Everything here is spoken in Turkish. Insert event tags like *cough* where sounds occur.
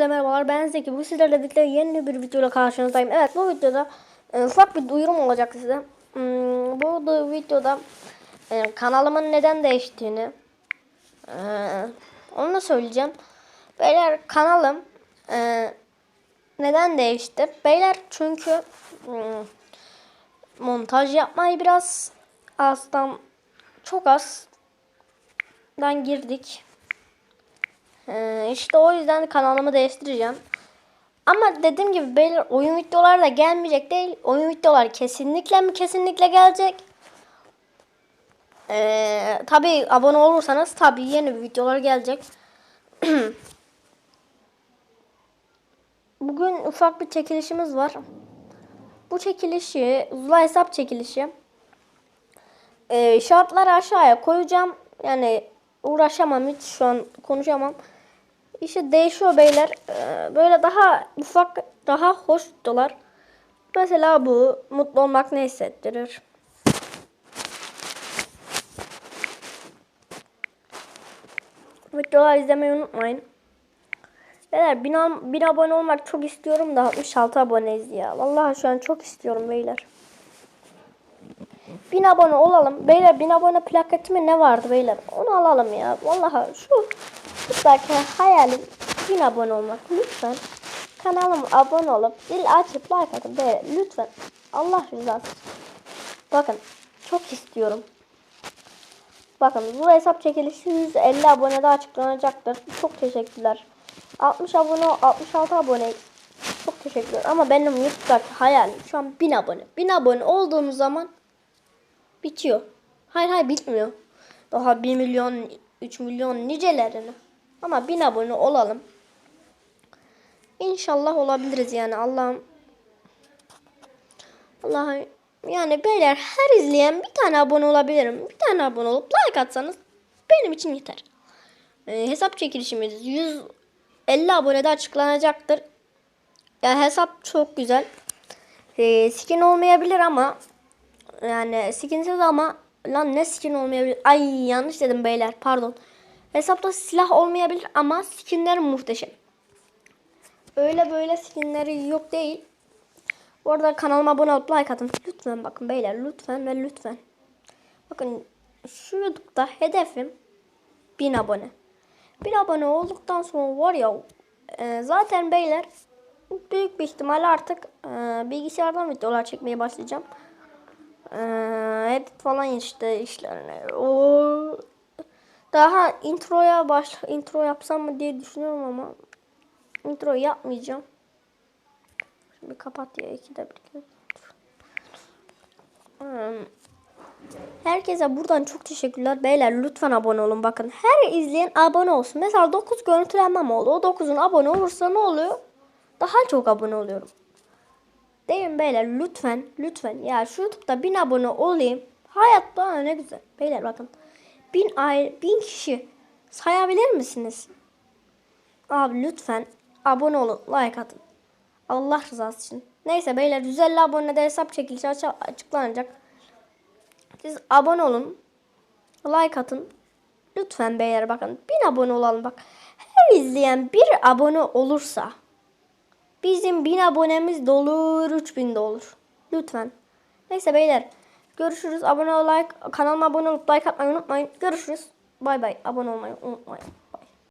Hepinize merhabalar ben Zeki. Bu sizlerle birlikte yeni bir videoyla karşınızdayım. Evet bu videoda e, ufak bir duyurum olacak size. Hmm, bu da videoda e, kanalımın neden değiştiğini e, onu da söyleyeceğim. Beyler kanalım e, neden değişti? Beyler çünkü hmm, montaj yapmayı biraz azdan çok azdan girdik. Ee, işte o yüzden kanalımı değiştireceğim. Ama dediğim gibi beyler oyun videoları da gelmeyecek değil. Oyun videoları kesinlikle mi kesinlikle gelecek. Ee, tabii abone olursanız tabii yeni videolar gelecek. *clears throat* Bugün ufak bir çekilişimiz var. Bu çekilişi, Zula hesap çekilişi. Ee, şartları aşağıya koyacağım. Yani uğraşamam hiç şu an konuşamam. İşte değişiyor beyler. Ee, böyle daha ufak, daha hoş videolar. Mesela bu mutlu olmak ne hissettirir? Videolar izlemeyi unutmayın. Beyler bin, ab- bin abone olmak çok istiyorum da 66 aboneyiz ya. Vallahi şu an çok istiyorum beyler. Bin abone olalım. Beyler bin abone plaketime ne vardı beyler? Onu alalım ya. Vallahi şu Mutlaka hayalim bin abone olmak. Lütfen kanalıma abone olup zil açıp like atın. Beyler lütfen. Allah rızası için. Bakın çok istiyorum. Bakın bu hesap çekilişi 150 abonede açıklanacaktır. Çok teşekkürler. 60 abone, 66 abone. Çok teşekkürler. Ama benim YouTube'daki hayalim şu an 1000 abone. 1000 abone olduğumuz zaman bitiyor. Hayır hayır bitmiyor. Daha 1 milyon, 3 milyon nicelerini. Ama 1000 abone olalım. İnşallah olabiliriz yani Allah'ım. Allah'ım yani beyler her izleyen bir tane abone olabilirim. Bir tane abone olup like atsanız benim için yeter. Ee, hesap çekilişimiz 150 abonede açıklanacaktır. Ya hesap çok güzel. Ee, skin olmayabilir ama yani skinsiz ama lan ne skin olmayabilir? Ay yanlış dedim beyler pardon. Hesapta silah olmayabilir ama skinler muhteşem. Öyle böyle skinleri yok değil. Bu arada kanalıma abone olup like atın. Lütfen bakın beyler lütfen ve lütfen. Bakın şu YouTube'da hedefim 1000 abone. 1000 abone olduktan sonra var ya e, zaten beyler büyük bir ihtimalle artık e, bilgisayardan videolar çekmeye başlayacağım. E, edit falan işte işlerine. O daha introya baş intro yapsam mı diye düşünüyorum ama intro yapmayacağım. Şimdi kapat ya iki de bir. Hmm. Herkese buradan çok teşekkürler. Beyler lütfen abone olun. Bakın her izleyen abone olsun. Mesela 9 görüntülenmem oldu. O 9'un abone olursa ne oluyor? Daha çok abone oluyorum. Değil mi beyler? Lütfen, lütfen. Ya şu YouTube'da 1000 abone olayım. Hayat bana ne güzel. Beyler bakın. 1000 aile, 1000 kişi sayabilir misiniz? Abi lütfen abone olun, like atın. Allah rızası için. Neyse beyler 150 abonede hesap çekilişi aç- açıklanacak. Siz abone olun. Like atın. Lütfen beyler bakın. 1000 abone olalım bak. Her izleyen bir abone olursa bizim 1000 abonemiz de olur, 3000 de olur. Lütfen. Neyse beyler. Görüşürüz. Abone ol, like, kanalıma abone olup like atmayı unutmayın. Görüşürüz. Bay bay. Abone olmayı unutmayın.